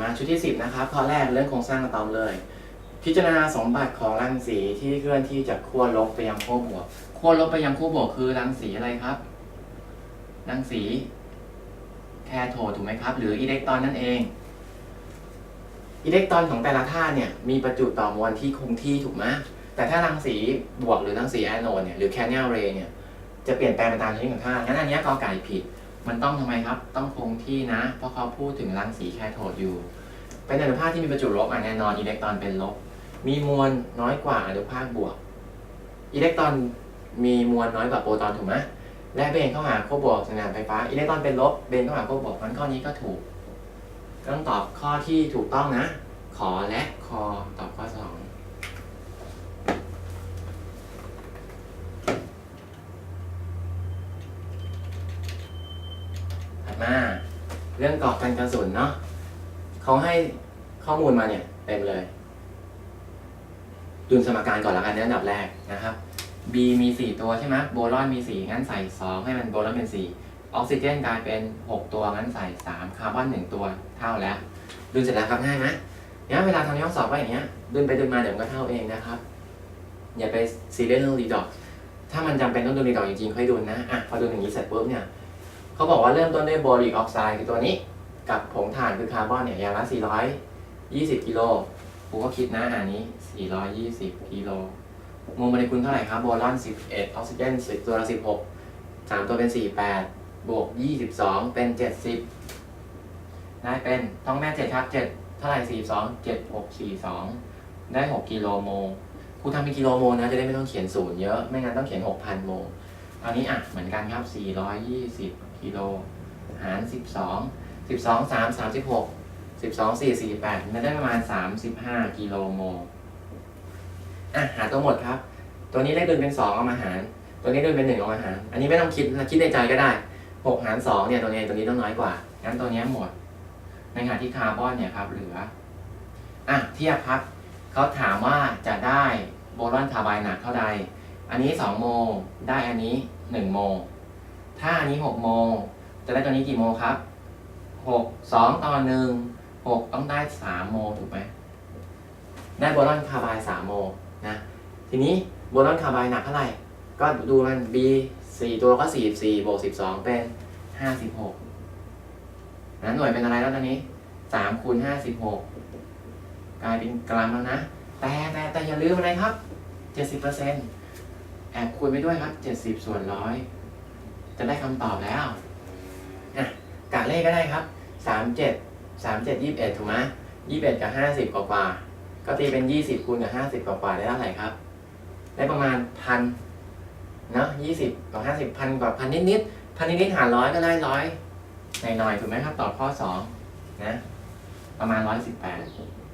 มาชุดที่ 10 นะครับข้อแรกเรื่องโครงสร้างอะตอมเลย พิจารณาสมบัติของรังสีที่เคลื่อนที่จากขั้วลบไปยังขั้วบวกขั้วลบไปยังขั้วบวกคือรังสีอะไรครับ รังสีแคโทดถูกไหมครับ หรืออิเล็กตรอนนั่นเอง อิเล็กตรอนของแต่ละธาตุเนี่ยมีประจุต่อมวลที่คงที่ถูกไหมแต่ถ้ารังสีบวกหรือรังสีแอนโนดเนี่ยหรือแคนเนลเรย์เนี่ยจะเปลี่ยนแปลงไปตามชนิดของธาตุงั้นอันนี้กอไก่ผิด มันต้องทำไมครับ ต้องคงที่นะ เพราะเขาพูดถึงรังสีแคโทดอยู่ เป็นอนุภาคที่มีประจุลบอะแน่นอนอิเล็กตรอนเป็นลบ มีมวลน้อยกว่าอนุภาคบวก อิเล็กตรอนมีมวลน้อยกว่าโปรตอนถูกไหมและเบนเข้าหาขั้วบวกสัญญาณไฟฟ้าอิเล็กตรอนเป็นลบเบนเข้าหาขั้วบวกมันข้อนี้ก็ถูกต้องตอบข้อที่ถูกต้องนะ ขอและคอตอบข้อสอง มา เรื่องกรอบกันกระสุนเนาะเขาให้ข้อมูลมาเนี่ยเต็มเลย ดุลสมการก่อนละกันในอันดับแรกนะครับ B มี 4 ตัวใช่ไหมโบรอนมี 4 งั้นใส่ 2 ให้มันโบรอนเป็น 4 ออกซิเจนกลายเป็น 6 ตัว งั้นใส่ 3 คาร์บอน 1 ตัวเท่าแล้ว ดุลเสร็จแล้วครับง่ายไหมเนี่ยเวลาทำย้อนสอบก็อย่างเงี้ย ดุลไปดุลมาเดี๋ยวมันก็เท่าเองนะครับ อย่าไปซีเรียสเรื่องรีดอก ถ้ามันจำเป็นต้องดุลรีดอกจริงๆค่อยดุลนะ อะพอดุลอย่างนี้เสร็จปุ๊บเนี่ย เขาบอกว่าเริ่มต้นด้วยโบริกออกไซด์คือตัวนี้ กับผงถ่านคือคาร์บอนเนี่ยอย่างละ 420 กิโลกูก็คิดนะอันนี้ 420 กิโลโมลโมเลกุลเท่าไหร่ครับโบรอน 11 ออกซิเจน10ตัวละ 16 3 ตัวเป็น 48 บวก 22 เป็น 70 ได้เป็นท้องแม่ 7 ครับ 7 เท่าไหร่ 42 7 6 42 ได้ 6 กิโลโมลครูทำเป็นกิโลโมลนะ จะได้ไม่ต้องเขียนศูนย์เยอะ ไม่งั้นต้องเขียน 6,000 โมล ตอนนี้อะเหมือนกันครับ 420กิโลหาร 12 12 3 36 12 4 48มันได้ประมาณ 35 กิโลโมลอะหาตัวหมดครับ ตัวนี้เลขดุลเป็น 2 เอามาหาร ตัวนี้ดุลเป็น 1 เอามาหาร อันนี้ไม่ต้องคิดคิดในใจก็ได้ 6 หาร 2 เนี่ยตัวนี้ตัวนี้ต้องน้อยกว่า งั้นตัวนี้หมด ในขณะที่คาร์บอนเนี่ยครับเหลือ อะเทียบครับ เขาถามว่าจะได้โบรอนคาร์บด์หนักเท่าใด อันนี้ 2 โมลได้อันนี้ 1 โมลถ้าอันนี้ 6 โมลจะได้ตัวนี้กี่โมลครับ 6 2 ต่อ 1 6 ต้องได้ 3 โมลถูกไหม ได้โบรอนคาร์ไบด์3โมลนะ ทีนี้โบรอนคาร์ไบด์หนักเท่าไหร่ ก็ดูมัน B 4 ตัวก็ 44บวก12 เป็น 56นะหน่วยเป็นอะไรแล้วตอนนี้3คูณ56 กลายเป็นกรัมแล้วนะ แต่แต่แต่อย่าลืมอะไรครับ 70% แอบคูณไปด้วยครับ 70 ส่วนร้อยจะได้คำตอบแล้วนะกะเลขก็ได้ครับ 37 37 21 ถูกไหม21 กับ 50 กว่ากว่าก็ตีเป็น 20คูณกับ 50 กว่ากว่าได้เท่าไหร่ครับ ได้ประมาณพันเนาะ20 กับ 50พันกว่าพันนิดๆพันนิดๆหารร้อยก็ได้ร้อยหน่อยๆถูกไหมครับตอบข้อ 2 นะ ประมาณ 118